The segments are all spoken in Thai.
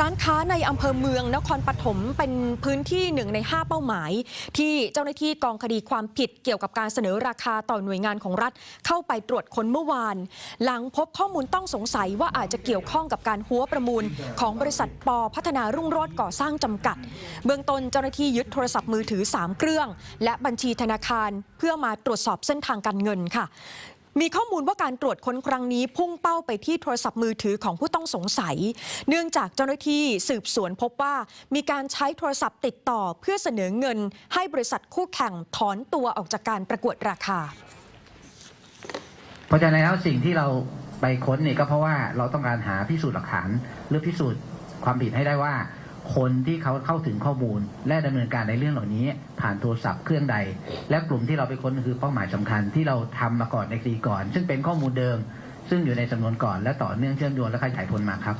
ร้านค้าในอำเภอเมืองนครปฐมเป็นพื้นที่หนึ่งใน 5 เป้าหมาย ที่เจ้าหน้าที่กองคดีความผิดเกี่ยวกับการเสนอราคาต่อหน่วยงานของรัฐ เข้าไปตรวจค้นเมื่อวาน หลังพบข้อมูลต้องสงสัยว่าอาจจะเกี่ยวข้องกับการหัวประมูล ของบริษัทปอพัฒนารุ่งโรจน์ก่อสร้างจำกัด เบื้องต้นเจ้าหน้าที่ยึดโทรศัพท์มือถือ 3 เครื่อง และบัญชีธนาคารเพื่อมาตรวจสอบเส้นทางการเงินค่ะ มีข้อมูลว่าการตรวจค้นครั้งนี้พุ่งเป้าไปที่โทรศัพท์มือถือของผู้ต้องสงสัย เนื่องจากเจ้าหน้าที่สืบสวนพบว่า มีการใช้โทรศัพท์ติดต่อเพื่อเสนอเงิน ให้บริษัทคู่แข่งถอนตัวออกจากการประกวดราคา เพราะฉะนั้นแล้วสิ่งที่เราไปค้นเนี่ยก็เพราะว่าเราต้องการหาพิสูจน์หลักฐานหรือพิสูจน์ความผิดให้ได้ว่า คนที่เขาเข้าถึงข้อมูล และดำเนินการในเรื่องเหล่านี้ ผ่านโทรศัพท์เครื่องใด และกลุ่มที่เราไปค้นคือเป้าหมายสำคัญที่เราทำมาก่อนในคดีก่อน ซึ่งเป็นข้อมูลเดิม ซึ่งอยู่ในจำนวนก่อนและต่อเนื่องเชื่อมโยงและขยายผลมาครับ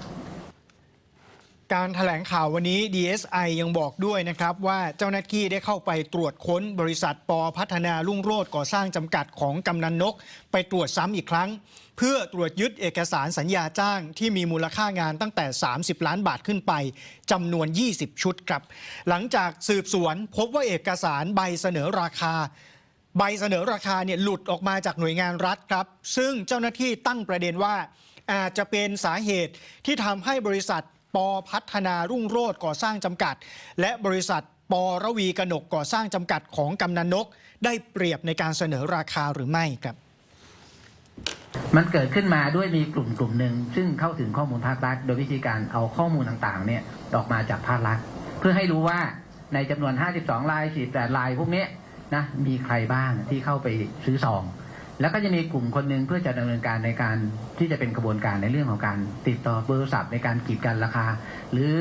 การถแถลงข่าววันนี้ DSI ยังบอกด้วยนะครับว่าเจ้าหน้าที่ได้เข้าไปตรวจค้นบริษัทปอพัฒนารุ่งโรจน์ก่อสร้างจำกัดของกำนันนก ไปตรวจซ้ำอีกครั้ง เพื่อตรวจยึดเอกสารสัญญาจ้าง ที่มีมูลค่างานตั้งแต่ 30 ล้านบาทขึ้นไปจำนวน 20 ชุดครับ หลังจากสืบสวนพบว่าเอกสารใบเสนอราคาใบเสนอราคาเนี่ยหลุดออกมาจากหน่วยงานรัฐครับ ซึ่งเจ้าหน้าที่ตั้งประเด็นว่าอาจจะเป็นสาเหตุที่ทำให้บริษัท ปอพัฒนารุ่งโรจน์ก่อสร้างจำกัด และบริษัทปอระวีกนกก่อสร้างจำกัดของกำนันนก ได้เปรียบในการเสนอราคาหรือไม่ครับ มันเกิดขึ้นมาด้วยมีกลุ่มกลุ่มหนึ่งซึ่งเข้าถึงข้อมูลภาครัฐ โดยวิธีการเอาข้อมูลต่างๆ เนี่ยออกมาจากภาครัฐ เพื่อให้รู้ว่าในจำนวน 52ลาย48ลายพวกนี้นะมีใครบ้างที่เข้าไปซื้อซอง แล้วก็จะมีกลุ่มคนหนึ่งเพื่อจะดำเนินการในการที่จะเป็นกระบวนการในเรื่องของการติดต่อเบอร์โทรศัพท์ในการกีดกันราคา หรือ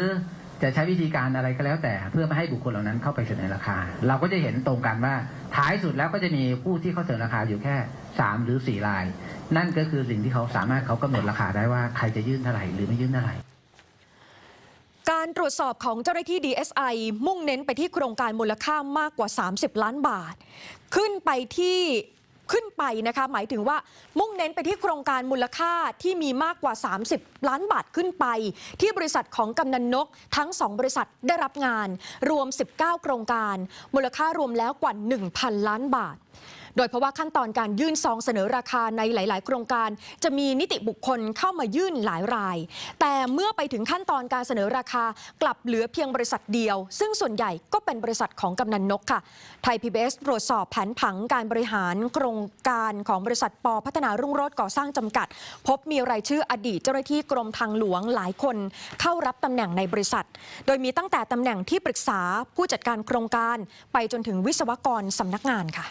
จะใช้วิธีการอะไรก็แล้ว แต่เพื่อไม่ให้บุคคลเหล่านั้นเข้าไปเสนอราคา เราก็จะเห็นตรงกันว่าท้ายสุดแล้วก็จะมีผู้ที่เขาเสนอราคาอยู่แค่ 3 หรือ4ราย นั่นก็คือสิ่งที่เขาสามารถเขากำหนดราคาได้ว่าใครจะยื่นเท่าไหร่หรือไม่ยื่นเท่าไหร่การตรวจสอบของเจ้าหน้าที่ DSI มุ่งเน้นไปที่โครงการมูลค่ามากกว่า 30 ล้านบาท ขึ้นไปที่ ขึ้นไปนะคะ หมายถึงว่ามุ่งเน้นไปที่โครงการมูลค่าที่มีมากกว่า 30 ล้านบาทขึ้นไป ที่บริษัทของกำนันนก ทั้ง 2 บริษัทได้รับงาน รวม 19 โครงการ มูลค่ารวมแล้วกว่า 1,000 ล้านบาทโดยเพราะว่าขั้นตอนการยื่นซองเสนอราคาในหลาย ๆ โครงการ จะมีนิติบุคคลเข้ามายื่นหลายราย แต่เมื่อไปถึงขั้นตอนการเสนอราคากลับเหลือเพียงบริษัทเดียว ซึ่งส่วนใหญ่ก็เป็นบริษัทของกำนันนกค่ะไทย PBS ตรวจสอบแผนผังการบริหารโครงการของบริษัทปพัฒนารุ่งโรจน์ก่อสร้างจำกัด พบมีรายชื่ออดีตเจ้าหน้าที่กรมทางหลวงหลายคน เข้ารับตำแหน่งในบริษัท โดยมีตั้งแต่ตำแหน่งที่ปรึกษาผู้จัดการโครงการ ไปจนถึงวิศวกรสำนักงานค่ะ